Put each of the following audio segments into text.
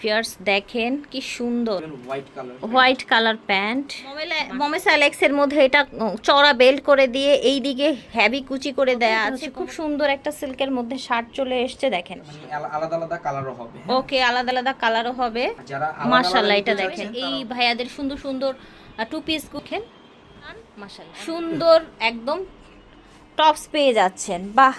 Fierce দেখেন কি সুন্দর। হোয়াইট কালার প্যান্ট মমেস অ্যালেক্সের মধ্যে এটা চড়া বেল্ট করে দিয়ে এই দিকে হ্যাভি কুচি করে দেয়া আছে। খুব সুন্দর একটা সিল্কের মধ্যে শার্ট চলে এসছে দেখেন। মানে আলাদা আলাদা কালারও হবে হ্যাঁ। ওকে আলাদা আলাদা কালারও হবে। মাশাল্লাহ এটা দেখেন। এই ভাইয়াদের সুন্দর সুন্দর টু পিস কুখেন মাশাল্লাহ। সুন্দর একদম টপস পেয়ে যাচ্ছেন। বাহ!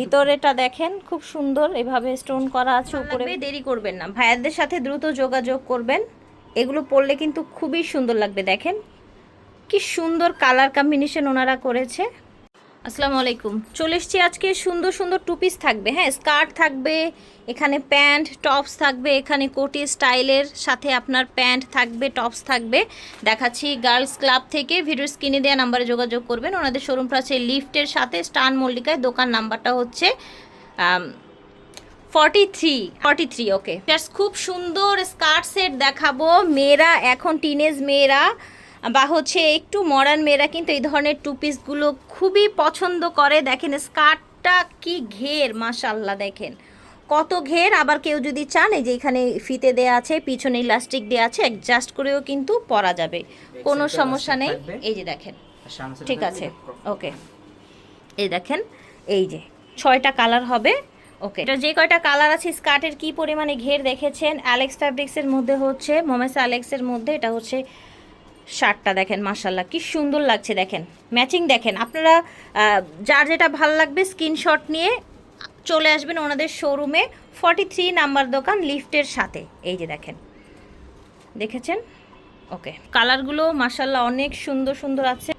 ভিতরেটা দেখেন খুব সুন্দর এভাবে স্টোন করা আছে উপরে। দেরি করবেন না। ভাইয়াদের সাথে দ্রুত যোগাযোগ করবেন। এগুলো পড়লে কিন্তু খুবই সুন্দর লাগবে দেখেন। কি সুন্দর কালার কম্বিনেশন ওনারা করেছে। আসসালামু আলাইকুম। চলে এসছি আজকে সুন্দর সুন্দর টু পিস থাকবে। হ্যাঁ স্কার্ট থাকবে, এখানে প্যান্ট টপস থাকবে, এখানে কোটি স্টাইলের সাথে আপনার প্যান্ট থাকবে টপস থাকবে। দেখাচ্ছি গার্লস ক্লাব থেকে ভিডিও স্ক্রিনে দেওয়া নাম্বারে যোগাযোগ করবেন। ওনাদের শোরুমটা আছে লিফটের সাথে স্টান মল্লিকায় দোকান নাম্বারটা হচ্ছে forty three forty three okay খুব সুন্দর স্কার্ট সেট দেখাবো। মেয়েরা, এখন টিনেজ মেয়েরা বা হচ্ছে একটু মডার্ন মেয়েরা কিন্তু এই ধরনের টু পিসগুলো খুবই পছন্দ করে। দেখেন স্কার্টটা কি ঘের মাশাল্লাহ দেখেন। কত ঘের আবার কেউ যদি চান এই যে এখানে ফিতে দেয়া আছে পিছনে ইলাস্টিক দেয়া আছে অ্যাডজাস্ট করেও কিন্তু পরা যাবে। কোনো সমস্যা নেই। এই যে দেখেন। ঠিক আছে। ওকে এই দেখেন এই যে ছয়টা কালার হবে। ওকে এটা যে কয়টা কালার আছে স্কার্টের কি পরিমাণে ঘের দেখেছেন? অ্যালেক্স ফ্যাব্রিক্সের মধ্যে হচ্ছে মোমেস অ্যালেক্সের মধ্যে এটা হচ্ছে শার্টটা দেখেন মাশাল্লাহ কি সুন্দর লাগছে দেখেন। ম্যাচিং দেখেন আপনারা যার যেটা ভালো লাগবে স্ক্রিনশট নিয়ে চলে আসবেন ওনাদের শোরুমে ফর্টি থ্রি নাম্বার দোকান লিফটের সাথে। এই যে দেখেন দেখেছেন? ওকে কালারগুলো মাশাল্লাহ অনেক সুন্দর সুন্দর আছে।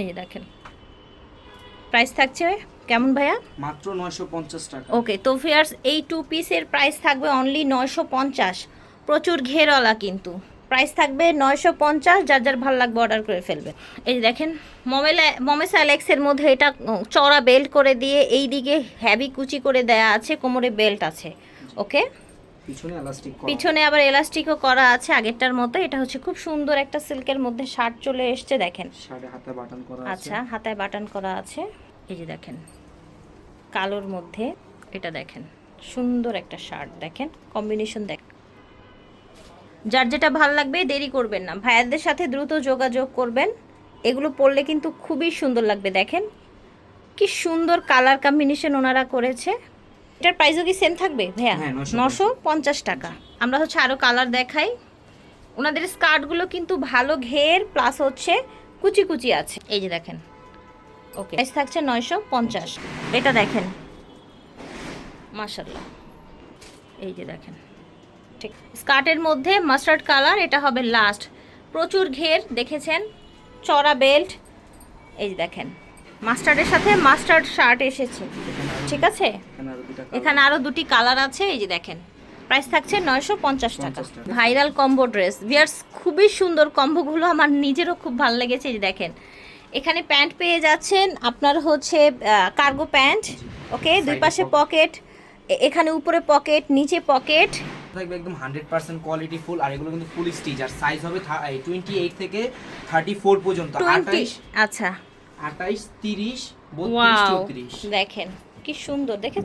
এই যে দেখেন প্রাইস থাকছে কেমন ভাইয়া? মাত্র 950 টাকা। ওকে তো ফিয়ার্স এই টু পিসের প্রাইস থাকবে অনলি নয়শো পঞ্চাশ। প্রচুর ঘেরওয়ালা কিন্তু। প্রাইস থাকবে নয়শো পঞ্চাশ যার যার ভালো লাগবে অর্ডার করে ফেলবে। এই দেখেন মোমেল মমেস অ্যালেক্সের মধ্যে এটা চড়া বেল্ট করে দিয়ে এই দিকে হ্যাভি কুচি করে দেয়া আছে কোমরে বেল্ট আছে ওকে? পিছনে এলাস্টিক পিছনে আবার এলাস্টিকও করা আছে আগেরটার মতো এটা হচ্ছে খুব সুন্দর একটা সিল্কের মধ্যে শার্ট চলে এসছে দেখেন। সাড়ে হাতে বাটন করা আছে। আচ্ছা হাতায় বাটন করা আছে। এই যে দেখেন কালোর মধ্যে এটা দেখেন সুন্দর একটা শার্ট দেখেন কম্বিনেশন দেখ যার যেটা ভালো লাগবে দেরি করবেন না। ভাইয়াদের সাথে দ্রুত যোগাযোগ করবেন। এগুলো পরলে কিন্তু খুবই সুন্দর লাগবে দেখেন। কি সুন্দর কালার কম্বিনেশন ওনারা করেছে। এটার প্রাইসও কি সেম থাকবে ভাইয়া? হ্যাঁ, নশো পঞ্চাশ। টাকা। আমরা হচ্ছে আরও কালার দেখাই। ওনাদের স্কার্টগুলো কিন্তু ভালো ঘের প্লাস হচ্ছে কুচি কুচি আছে। এই যে দেখেন। ওকে প্রাইস থাকছে নয়শো পঞ্চাশ। এটা দেখেন। মাশাল্লাহ এই যে দেখেন। ঠিক। স্কার্টের মধ্যে মাস্টার্ড কালার এটা হবে লাস্ট। প্রচুর ঘের দেখেছেন? চড়া বেল্ট। এই যে দেখেন মাস্টার্ডের সাথে মাস্টার্ড শার্ট এসেছে। ঠিক আছে? এখানে আরও দুটা কালার আছে এই যে দেখেন। প্রাইস থাকছে নয়শো পঞ্চাশ টাকা। Viral combo dress. ভিয়ার্স খুবই সুন্দর কম্বোগুলো আমার নিজেরও খুব ভালো লেগেছে এই যে দেখেন। এখানে প্যান্ট পেয়ে যাচ্ছেন আপনার হচ্ছে কার্গো প্যান্ট ওকে? দুই পাশে। পকেট এখানে উপরে পকেট নিচে পকেট। থাকবে একদম 100% কোয়ালিটি ফুল আর এগুলো কিন্তু ফুল স্টিচ আর সাইজ হবে টোয়েন্টি এইট থেকে থার্টি ফোর পর্যন্ত আঠাইশ আচ্ছা। 28 30 32 ওয়াও 34 দেখেন কি সুন্দর। দেখেন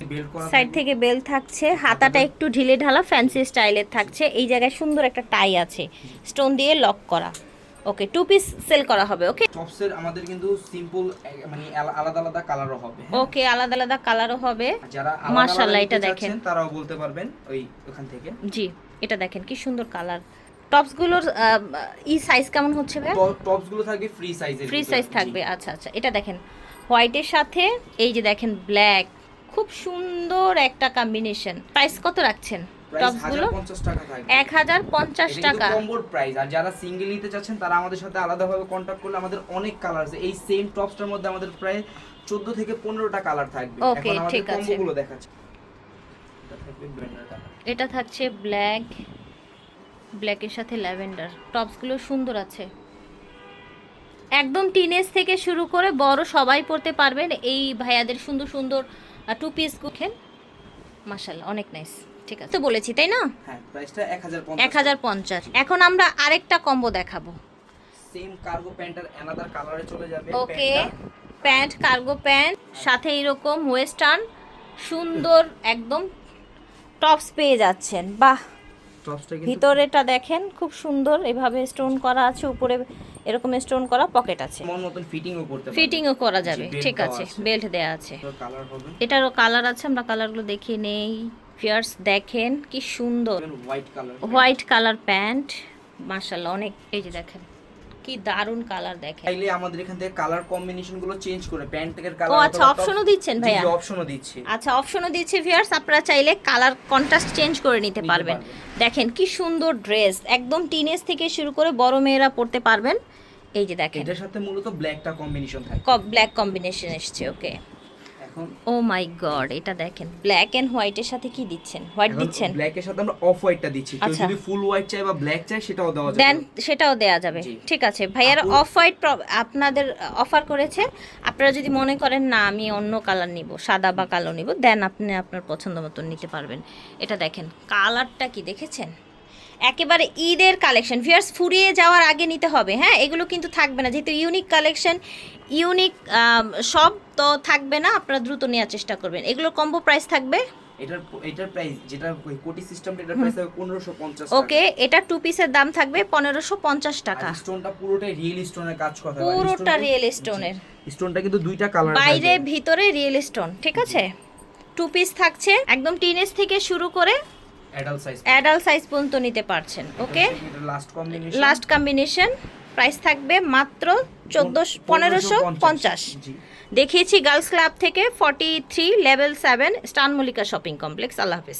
সাইড থেকে বেল থাকছে হাতাটা একটু ঢিলে ঢালা ফ্যান্সি স্টাইলের থাকছে। এই জায়গায় সুন্দর একটা টাই আছে। স্টোন দিয়ে লক করা। ওকে টু পিস সেল করা হবে ওকে টপসের আমাদের কিন্তু সিম্পল মানে আলাদা আলাদা কালারও হবে হ্যাঁ? ওকে আলাদা আলাদা কালারও হবে। যারা মাশাআল্লাহ, এটা দেখেন। তারাও বলতে পারবেন ওই ওখান থেকে। জি এটা দেখেন কি সুন্দর কালার টপসগুলোর ই সাইজ কেমন হচ্ছে ভাই? টপসগুলো থাকবে ফ্রি সাইজের ফ্রি সাইজ থাকবে আচ্ছা আচ্ছা এটা দেখেন। হোয়াইটের সাথে এই যে দেখেন ব্ল্যাক খুব সুন্দর একটা কম্বিনেশন প্রাইস কত রাখছেন? টপসগুলো 1050 টাকা থাকবে। এক হাজার পঞ্চাশ টাকা। কম্বোর প্রাইস আর যারা সিঙ্গেল নিতে চাচ্ছেন তারা আমাদের সাথে আলাদাভাবে কন্ট্যাক্ট করলে আমাদের অনেক কালার আছে এই সেম টপসটার মধ্যে আমাদের প্রায় 14 থেকে 15টা কালার থাকবে। Okay, ঠিক আছে। কম্বোগুলো দেখাচ্ছি। এটা থাকবে ব্লেন্ডার কালার এটা থাকছে ব্ল্যাক ব্ল্যাকের সাথে ল্যাভেন্ডার। টপসগুলো সুন্দর আছে। একদম টিনেজ থেকে শুরু করে বড় সবাই পড়তে পারবেন। এই ভাইয়াদের সুন্দর সুন্দর টু পিস কুখেন অনেক নাইস ঠিক আছে। তো বলেছি তাই না? হ্যাঁ প্রাইসটা 1050 এক হাজার পঞ্চাশ। এখন আমরা আরেকটা কম্বো দেখাবো। সেম কার্গো প্যান্টার অ্যানাদার কালারে চলে যাবে ওকে প্যান্ট কার্গো প্যান্ট সাথে এরকম ওয়েস্টার্ন সুন্দর একদম টপস পেয়ে যাচ্ছেন। বাহ! ভিতরেটা দেখেন খুব সুন্দর। এভাবে স্টোন করা আছে উপরে এরকম স্টোন করা পকেট আছে। ফিটিংও করতে ফিটিংও করা যাবে ঠিক আছে আছে। বেল্ট দেয়া আছে। এটারও কালার আছে আমরা কালারগুলো দেখিয়ে নেই। ফিয়ার্স দেখেন কি সুন্দর। White colour white colour pant মার্শাল্লাহ অনেক এই যে দেখেন কি দারুণ কালার দেখেন। চাইলে আমাদের এখান থেকে কালার কম্বিনেশনগুলো চেঞ্জ করে প্যান্টের ও আচ্ছা অপশনও দিচ্ছেন ভাইয়া? অপশনও দিচ্ছি। আচ্ছা অপশনও দিচ্ছে ভিউয়ার্স আপনারা চাইলে কালার কন্ট্রাস্ট চেঞ্জ করে নিতে পারবেন। দেখেন কি সুন্দর ড্রেস একদম টিনেজ থেকে শুরু করে বড় মেয়েরা পড়তে পারবেন। এই যে দেখেন। এটার সাথে মূলত ব্ল্যাকটা কম্বিনেশন থাকে। ব্ল্যাক কম্বিনেশন এসছে ওকে এখন? ও মাই গড এটা দেখেন। ব্ল্যাক এন্ড হোয়াইটের সাথে কি দিচ্ছেন? হোয়াইট দিচ্ছেন? ব্ল্যাকের সাথে আমরা অফ হোয়াইটটা দিচ্ছি। কেউ আচ্ছা। যদি ফুল হোয়াইট চাই বা ব্ল্যাক চাই সেটাও দেওয়া যাবে। দেন সেটাও দেওয়া যাবে। ঠিক আছে ভাইয়ারা অফ হোয়াইট আপনাদের অফার করেছে। আপনারা যদি মনে করেন না আমি অন্য কালার নিব সাদা বা কালো নিব দেন আপনি আপনার পছন্দ মতন নিতে পারবেন। এটা দেখেন কালারটা কি দেখেছেন? একেবারে ঈদের কালেকশন ভিয়ার্স ফুরিয়ে যাওয়ার আগে নিতে হবে হ্যাঁ? এগুলো কিন্তু থাকবে না। যেহেতু ইউনিক কালেকশন ইউনিক সব তো থাকবে না আপনারা দ্রুত নেওয়ার চেষ্টা করবেন। এগুলোর কম্বো প্রাইস থাকবে? এটার এটার প্রাইস যেটা কোটি সিস্টেমটা এটার প্রাইস হবে 1550 ওকে এটা টু পিসের দাম থাকবে পনেরোশো পঞ্চাশ টাকা। স্টোনটা পুরোটাই রিয়েল স্টোনের কাজ করা হয় পুরোটা রিয়েল স্টোনের স্টোনটা কিন্তু দুইটা কালার বাইরে ভিতরে রিয়েল স্টোন ঠিক আছে? টু পিস থাকছে একদম টিনেজ থেকে শুরু করে অ্যাডাল্ট সাইজ পর্যন্ত নিতে পারছেন ওকে লাস্ট কম্বিনেশন প্রাইস থাকবে মাত্র চোদ্দোশো পনেরোশো পঞ্চাশ। দেখিয়েছি গার্লস ক্লাব থেকে ফর্টি থ্রি লেভেল সেভেন স্টান মল্লিকা শপিং কমপ্লেক্স আল্লাহ হাফিজ।